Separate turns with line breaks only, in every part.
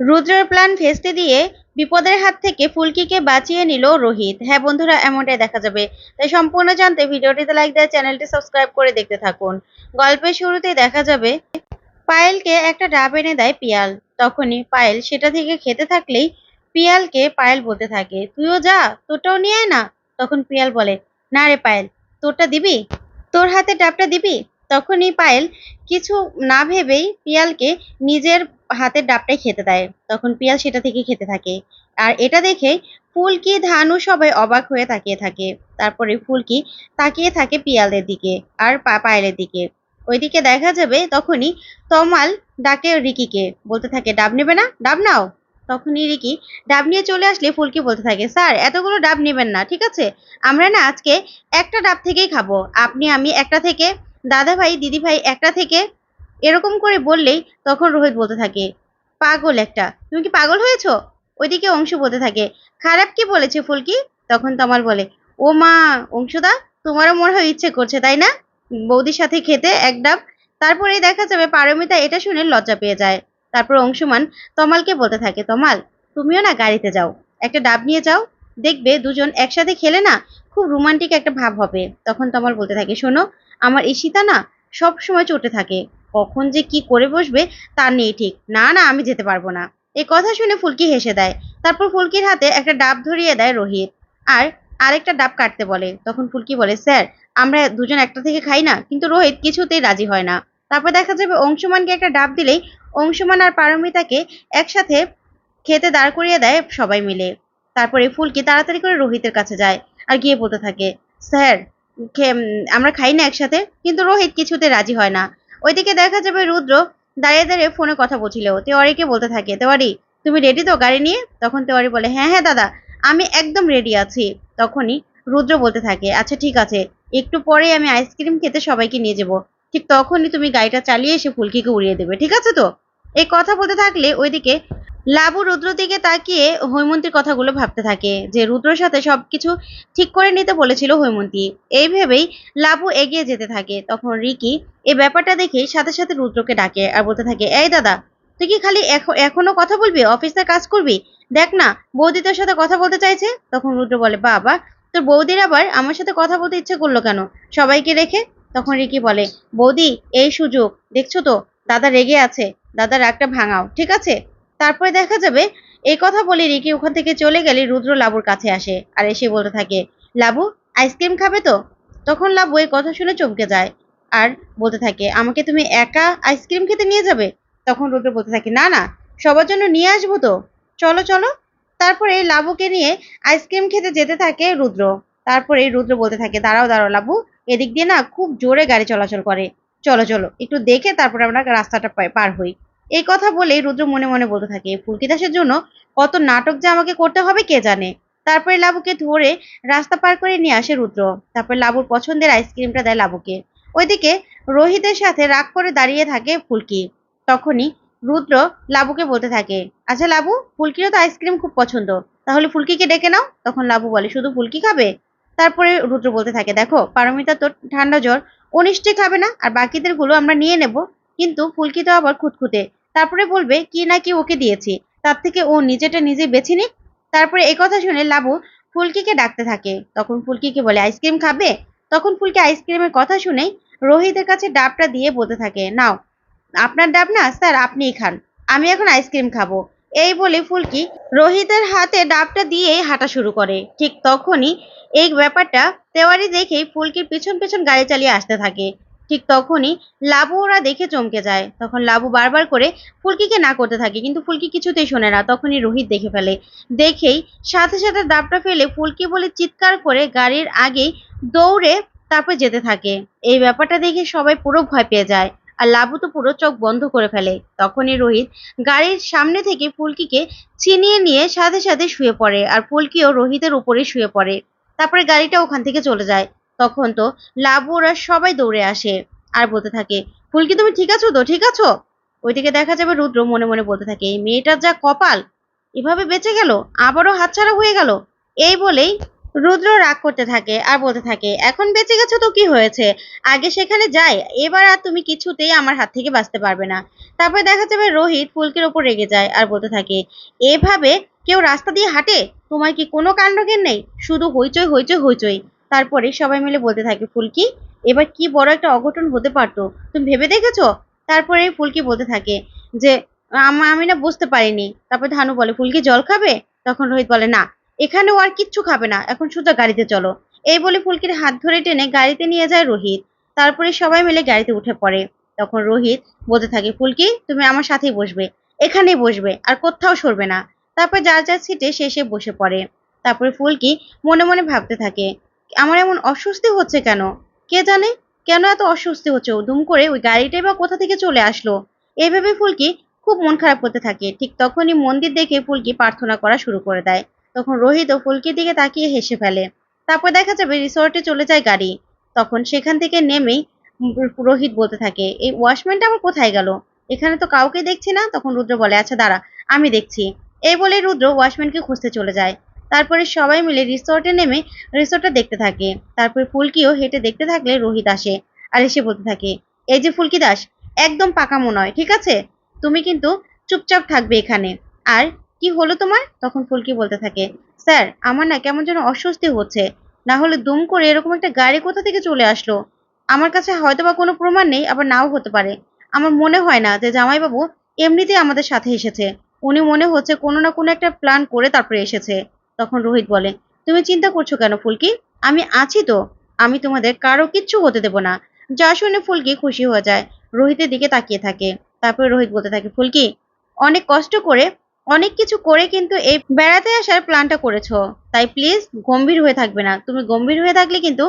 রুদ্রের প্ল্যান ভেস্তে দিয়ে বিপদের হাত থেকে ফুলকিকে বাঁচিয়ে নিল রোহিত। হ্যাঁ বন্ধুরা, এমনটাই দেখা যাবে। তাই সম্পূর্ণ জানতে ভিডিওটিতে লাইক দেওয়া চ্যানেলটি সাবস্ক্রাইব করে দেখতে থাকুন। গল্পের শুরুতেই দেখা যাবে, পায়েলকে একটা ডাব এনে দেয় পিয়াল। তখনই পায়েল সেটা থেকে খেতে থাকলেই পিয়ালকে পায়েল বলতে থাকে, তুইও যা, তোরটাও নিয়ে আয় না? তখন পিয়াল বলে, না রে পায়েল, তোরটা দিবি? তোর হাতে ডাবটা দিবি? তখনই পায়েল কিছু না ভেবেই পিয়ালকে নিজের হাতের ডাবটাই খেতে দেয়। তখন পিয়াল সেটা থেকে খেতে থাকে। আর এটা দেখে ফুলকি ধানু সবাই অবাক হয়ে তাকিয়ে থাকে। তারপরে ফুলকি তাকিয়ে থাকে পিয়ালের দিকে আর পায়েলের দিকে। ওইদিকে দেখা যাবে তখনই তমাল ডাকে রিকিকে, বলতে থাকে, ডাব নেবে না? ডাব নাও। তখনই রিকি, ডাব নিয়ে চলে আসলে? ফুলকি বলতে থাকে, স্যার, এতগুলো ডাব নেবেন না, ঠিক আছে? আমরা না আজকে একটা ডাব থেকেই খাব। আপনি, আমি একটা থেকে দাদা ভাই দিদি ভাই একটা থেকে এরকম করে বললেই তখন রোহিত বলতে থাকে, পাগল একটা। তুমি কি পাগল হয়েছো? ওইদিকে অংশ বলতে থাকে, খারাপ কি বলেছে ফুলকি? তখন তমাল বলে, ও মা, অংশুদা, তোমারও মনে হয় ইচ্ছে করছে, তাই না? বৌদির সাথে খেতে এক ডাব, তারপরেই দেখা যাবে পারমিতা এটা শুনে লজ্জা পেয়ে যায়। তারপর অংশুমান তমালকে বলতে থাকে, তমাল, তুমিও না গাড়িতে যাও, একটা ডাব নিয়ে যাও, দেখবে দুজন একসাথে খেলে না খুব রোমান্টিক একটা ভাব হবে। তখন তমাল বলতে থাকে, শোনো আমার ঈশিতা না সব সময় চটে থাকে। কখন যে কি করে বসবে তার নেই ঠিক। না না, আমি যেতে পারব না। এই কথা শুনে ফুলকি হেসে দেয়। তারপর ফুলকির হাতে একটা ডাব ধরিয়ে দেয় রোহিত। আর আরেকটা ডাব কাটতে বলে। তখন ফুলকি বলে, স্যার, আমরা দুজন একটা থেকে খাই না, কিন্তু রোহিত কিছুতেই রাজি হয় না। তারপর দেখা যাবে অংশুমানকে একটা ডাব দিলেই অংশুমান আর পারমিতাকে একসাথে খেতে দাঁড় করিয়ে দেয় সবাই মিলে। তারপরে ফুলকি তাড়াতাড়ি করে রোহিতের কাছে যায় আর গিয়ে বলতে থাকে, স্যার আমরা খাই না একসাথে, কিন্তু রোহিত কিছুতে রাজি হয় না। ওইদিকে দেখা যাবে রুদ্র দাঁড়িয়ে দাঁড়িয়ে ফোনে কথা বলছিল। তেওয়ারিকে বলতে থাকে, তেওয়ারি, তুমি রেডি তো গাড়ি নিয়ে? তখন তেওয়ারি বলে হ্যাঁ হ্যাঁ দাদা, আমি একদম রেডি আছি। তখনই রুদ্র বলতে থাকে আচ্ছা ঠিক আছে, একটু পরেই আমি আইসক্রিম খেতে সবাইকে নিয়ে যাব। ঠিক তখনই তুমি গাড়িটা চালিয়ে এসে ফুলকিকে উড়িয়ে দেবে, ঠিক আছে তো? এই কথা বলতে থাকলে ওইদিকে লাবু রুদ্র দিকে তাকিয়ে হৈমন্তীর কথাগুলো ভাবতে থাকে যে রুদ্রর সাথে সবকিছু ঠিক করে নিতে বলেছিল হৈমন্তী। এই ভেবেই লাবু এগিয়ে যেতে থাকে। তখন রিকি এই ব্যাপারটা দেখে সাথে সাথে রুদ্রকে ডাকে আর বলতে থাকে, এই দাদা, তুই কি খালি এখ- এখনও কথা বলবি? অফিসে কাজ করবি? দেখ না, বৌদি তোর সাথে কথা বলতে চাইছে? তখন রুদ্র বলে, বাবা, তোর বৌদির আবার আমার সাথে কথা বলতে ইচ্ছে করল কেন? সবাইকে রেখে? তখন রিকি বলে, বৌদি, এই সুযোগ, দেখছ তো? দাদা রেগে আছে। দাদা রাগটা ভাঙাও, ঠিক আছে? তারপরে দেখা যাবে, এই কথা বলে রিকি ওখান থেকে চলে গেলে রুদ্র লাবুর কাছে আসে আর এসে বলতে থাকে, লাবু, আইসক্রিম খাবে তো? তখন লাবু এই কথা শুনে চমকে যায় আর বলতে থাকে, আমাকে তুমি একা আইসক্রিম খেতে নিয়ে যাবে? তখন রুদ্র বলতে থাকে, না না, সবার জন্য নিয়ে আসব তো। চলো চলো। তারপরে এই লাবুকে নিয়ে আইসক্রিম খেতে যেতে থাকে রুদ্র। তারপরে এই রুদ্র বলতে থাকে, দাঁড়াও দাঁড়াও লাবু, এদিক দিয়ে না খুব জোরে গাড়ি চলাচল করে। চলো চলো, একটু দেখে তারপরে আমরা রাস্তাটা পার হই। এই কথা বলেই রুদ্র মনে মনে বলতে থাকে, ফুলকি দাসের জন্য কত নাটক যে আমাকে করতে হবে কে জানে? তারপরে লাবুকে ধরে রাস্তা পার করে নিয়ে আসে রুদ্র। তারপর লাবুর পছন্দের আইসক্রিমটা দেয় লাবুকে। ওইদিকে রোহিতের সাথে রাগ করে দাঁড়িয়ে থাকে ফুলকি। তখনই রুদ্র লাবুকে বলতে থাকে আচ্ছা লাবু, ফুলকিরও তো আইসক্রিম খুব পছন্দ। তাহলে ফুলকিকে ডেকে নাও। তখন লাবু বলে, শুধু ফুলকি খাবে? তারপরে রুদ্র বলতে থাকে, দেখো, পারমিতা তো ঠান্ডা জ্বর নিশ্চয়ই খাবে না, আর বাকিদেরগুলো আমরা নিয়ে নেব। কিন্তু ফুলকি তো আবার খুঁতখুঁতে। তারপরে বলবে, কি না কি ওকে দিয়েছি। তার থেকে ও নিজেটা নিজে বেছে নিক। তারপরে এই কথা শুনে লাবু ফুলকিকে ডাকতে থাকে। তখন ফুলকিকে বলে, আইসক্রিম খাবে? তখন ফুলকি আইসক্রিমের কথা শুনেই রোহিতের কাছে ডাবটা দিয়ে বলতে থাকে, নাও, আপনার ডাব না, স্যার, আপনিই খান। আমি এখন আইসক্রিম খাব। এই বলে ফুলকি রোহিতের হাতে ডাবটা দিয়ে হাঁটা শুরু করে। ঠিক তখনই এই ব্যাপারটা তেওয়ারি দেখেই ফুলকির পিছন পিছন গাড়ি চালিয়ে আসতে থাকে। ঠিক তখনই লাবু ওরা দেখে চমকে যায়। তখন লাবু বারবার করে, ফুলকিকে না করতে থাকে, কিন্তু ফুলকি কিছুতেই শোনে না। তখনই রোহিত দেখে ফেলে। দেখেই সাথে সাথে ডাবটা ফেলে ফুলকি বলে চিৎকার করে গাড়ির আগেই দৌড়ে তারপর যেতে থাকে। এই ব্যাপারটা দেখে সবাই পুরো ভয় পেয়ে যায় আর লাবু তো পুরো চোখ বন্ধ করে ফেলে। তখনই রোহিত গাড়ির সামনে থেকে ফুলকিকে ছিনিয়ে নিয়ে সাথে সাথে শুয়ে পড়ে আর ফুলকিও রোহিতের উপরে শুয়ে পড়ে। তারপরে গাড়িটা ওখান থেকে চলে যায়। তখন তো লাবু ওরা সবাই দৌড়ে আসে আর বলতে থাকে, ফুলকি তুমি ঠিক আছো তো? ঠিক আছো? ওইদিকে দেখা যাবে রুদ্র মনে মনে বলতে থাকে, এই মেয়েটার যা কপাল, এভাবে বেঁচে গেল? আবারও হাতছাড়া হয়ে গেল? এই বলেই রুদ্র রাগ করতে থাকে আর বলতে থাকে, এখন বেঁচে গেছো তো কি হয়েছে? আগে সেখানে যাই, এবার আর তুমি কিছুতেই আমার হাত থেকে বাঁচতে পারবে না। তারপরে দেখা যাবে রোহিত ফুলকির ওপর রেগে যায় আর বলতে থাকে, এভাবে কেউ রাস্তা দিয়ে হাঁটে? তোমার কি কোনো কাণ্ডজ্ঞান নেই? শুধু হইচই হইচই হইচই। তারপরে সবাই মিলে বলতে থাকে, ফুলকি, এবার কি বড় একটা অঘটন হতে পারতো? তুমি ভেবে দেখেছ? তারপরে ফুলকি বলতে থাকে যে, আম- না বুঝতে পারিনি। তারপর ধানু বলে, ফুলকি জল খাবে? তখন রোহিত বলে, না এখানেও আর কিচ্ছু খাবে না, এখন সোজা গাড়িতে চলো। এই বলে ফুলকির হাত ধরে টেনে গাড়িতে নিয়ে যায় রোহিত। তারপরে সবাই মিলে গাড়িতে উঠে পড়ে। তখন রোহিত বলতে থাকে, ফুলকি, তুমি আমার সাথেই বসবে, এখানেই বসবে, আর কোথাও সরবে না। তারপর যার যার সিটে সে এসে বসে পড়ে। তারপরে ফুলকি মনে মনে ভাবতে থাকে আমার এমন অস্বস্তি হচ্ছে কেন? কে জানে? কেন এত অস্বস্তি হচ্ছে? দুম করে ওই গাড়িটাই বা কোথা থেকে চলে আসলো? এইভাবে ফুলকি খুব মন খারাপ করতে থাকে। ঠিক তখনই মন্দির দেখে ফুলকি প্রার্থনা করা শুরু করে দেয়। তখন রোহিত ফুলকির দিকে তাকিয়ে হেসে ফেলে। তারপর দেখা যাবে রিসোর্টে চলে যায় গাড়ি। তখন সেখান থেকে নেমেই রোহিত বলতে থাকে, এই ওয়াশম্যানটা আমার কোথায় গেল? এখানে তো কাউকে দেখছি না? তখন রুদ্র বলে আচ্ছা দাঁড়া, আমি দেখছি। এই বলে রুদ্র ওয়াশম্যানকে খুঁজতে চলে যায়। তারপরে সবাই মিলে রিসোর্টে নেমে রিসোর্টটা দেখতে থাকে। তারপরে ফুলকিও হেঁটে দেখতে থাকলে রোহিত আসে আর এসে বলতে থাকে, এই যে ফুলকি দাস, একদম পাকামো নয়, ঠিক আছে? তুমি কিন্তু চুপচাপ থাকবে এখানে। আর কি হলো তোমার? তখন ফুলকি বলতে থাকে, স্যার, আমার না কেমন যেন অস্বস্তি হচ্ছে। না হলে দুম করে এরকম একটা গাড়ি কোথা থেকে চলে আসলো? আমার কাছে হয়তো বা কোনো প্রমাণ নেই, আবার নাও হতে পারে। আমার মনে হয় না যে জামাইবাবু এমনিতেই আমাদের সাথে এসেছে। উনি মনে হচ্ছে কোনো না কোনো একটা প্ল্যান করে তারপরে এসেছে। তখন রোহিত বলে, তুমি চিন্তা করছ কেন ফুলকি? আমি আছি তো। আমি তোমাদের কারও কিচ্ছু হতে দেব না। যা শুনে ফুলকি খুশি হয়ে যায়। রোহিতের দিকে তাকিয়ে থাকে। তারপরে রোহিত বলতে থাকে, ফুলকি, অনেক কষ্ট করে, অনেক কিছু করে কিন্তু এই বেড়াতে আসার প্ল্যানটা করেছ। তাই প্লিজ গম্ভীর হয়ে থাকবে না। তুমি গম্ভীর হয়ে থাকলে কিন্তু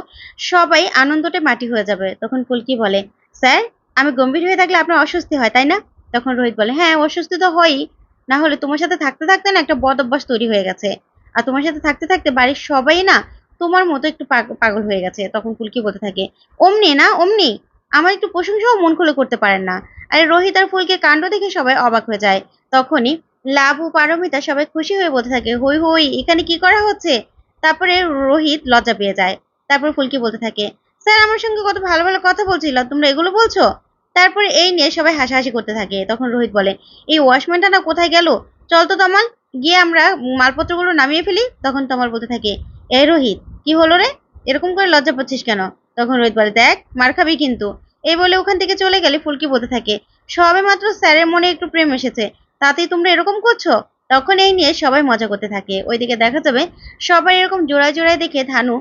সবাই আনন্দতে মাটি হয়ে যাবে। তখন ফুলকি বলে, স্যার, আমি গম্ভীর হয়ে থাকলে আপনার অস্বস্তি হয়, তাই না? তখন রোহিত বলে হ্যাঁ অস্বস্তি তো হয়ই। না হলে তোমার সাথে থাকতে থাকতে না একটা বদ অভ্যাস তৈরি হয়ে গেছে। আর তোমার সাথে থাকতে থাকতে বাড়ির সবাই না তোমার মতো একটু পাগ- পাগল হয়ে গেছে, তখন ফুলকি বলতে থাকে। অমনি না, অমনি? আমার একটু প্রশংসাও মন খুলে করতে পারেন না। আরে রোহিত আর ফুলকির কাণ্ড দেখে সবাই অবাক হয়ে যায়। তখনই লাভ ও পারমিতা সবাই খুশি হয়ে বলতে থাকে, হই হই, এখানে কি করা হচ্ছে? তারপরে রোহিত লজ্জা পেয়ে যায়। তারপর ফুলকি বলতে থাকে, স্যার, আমার সঙ্গে কত ভালো ভালো কথা বলছিল তোমরা এগুলো বলছো? তারপরে এই নিয়ে সবাই হাসাহাসি করতে থাকে। তখন রোহিত বলে, এই ওয়াশম্যানটা না কোথায় গেল? চল তো তমাল গিয়ে আমরা মালপত্রগুলো নামিয়ে ফেলি, তখন তমাল বলতে থাকে, এ রোহিত, কি হলো রে? এরকম করে লজ্জা পাচ্ছিস কেন? তখন রোহিত বলে, দেখ, মার খাবি কিন্তু। এই বলে ওখান থেকে চলে গেলে ফুলকি বলতে থাকে, সবে মাত্র স্যারের মনে একটু প্রেম এসেছে, তাতেই তোমরা এরকম করছ? তখন এই নিয়ে সবাই মজা করতে থাকে। ওইদিকে দেখা যাবে সবাই এরকম জোড়ায় জোড়ায় দেখে ধানু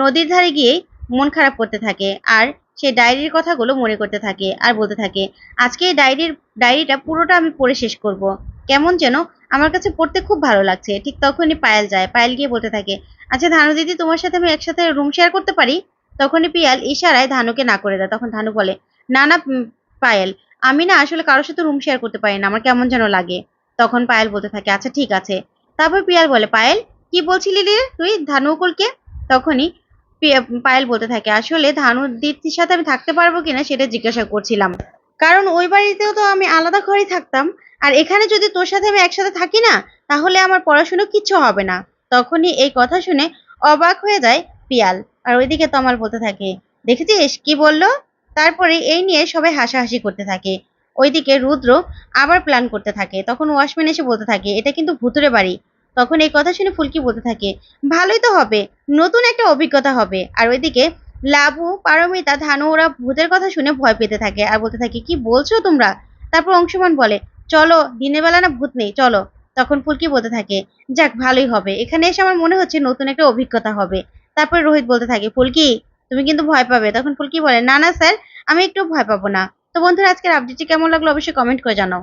নদীর ধারে গিয়ে মন খারাপ করতে থাকে আর সেই ডায়েরির কথাগুলো মনে করতে থাকে আর বলতে থাকে, আজকে এই ডায়েরির, ডায়েরিটা পুরোটা আমি পড়ে শেষ করব। কেমন যেন আমার কাছে পড়তে খুব ভালো লাগছে। ঠিক তখনই পায়েল যায়। পায়েল গিয়ে বলতে থাকে আচ্ছা ধানু দিদি, তোমার সাথে আমি একসাথে রুম শেয়ার করতে পারি? তখনই পিয়াল ইশারায় ধানুকে না করে দেয়। তখন ধানু বলে, না না পায়েল, আমি না আসলে কারোর সাথে রুম শেয়ার করতে পারি না। আমার কেমন যেন লাগে। তখন পায়েল বলতে থাকে আচ্ছা ঠিক আছে। তারপর পিয়াল বলে, পায়েল, কি বলছিলি রে তুই ধানুকুলকে তখনই পায়েল বলতে থাকে, আসলে ধানু দিদির সাথে আমি থাকতে পারব কিনা সেটা জিজ্ঞাসা করছিলাম। কারণ ওই বাড়িতেও তো আমি আলাদা ঘরেই থাকতাম। আর এখানে যদি তোর সাথে আমি একসাথে থাকি না, তাহলে আমার পড়াশুনো কিচ্ছু হবে না। তখনই এই কথা শুনে অবাক হয়ে যায় পিয়াল। আর ওইদিকে তমাল বলতে থাকে, দেখেছিস কি বলল? তারপরে এই নিয়ে সবাই হাসাহাসি করতে থাকে। ওইদিকে রুদ্র আবার প্ল্যান করতে থাকে। তখন ওয়াশম্যান এসে বলতে থাকে, এটা কিন্তু ভুতুরে বাড়ি। তখন এই কথা শুনে ফুলকি বলতে থাকে, ভালোই তো হবে। নতুন একটা অভিজ্ঞতা হবে। আর ওইদিকে লাবু, পারমিতা, ধানু, ওরা ভূতের কথা শুনে ভয় পেতে থাকে আর বলতে থাকে, কি বলছো তোমরা? তারপর অংশমান বলে, চলো, দিনের বেলা না ভূত নেই, চলো। তখন ফুলকি বলতে থাকে, যাক, ভালোই হবে। এখানে এসে আমার মনে হচ্ছে নতুন একটা অভিজ্ঞতা হবে। তারপর রোহিত বলতে থাকে, ফুলকি, তুমি কিন্তু ভয় পাবে। তখন ফুলকি বলে, না না, স্যার, আমি একটু ভয় পাবো না। তো বন্ধুরা, আজকের আপডেটটি কেমন লাগল অবশ্যই কমেন্ট করে জানাও।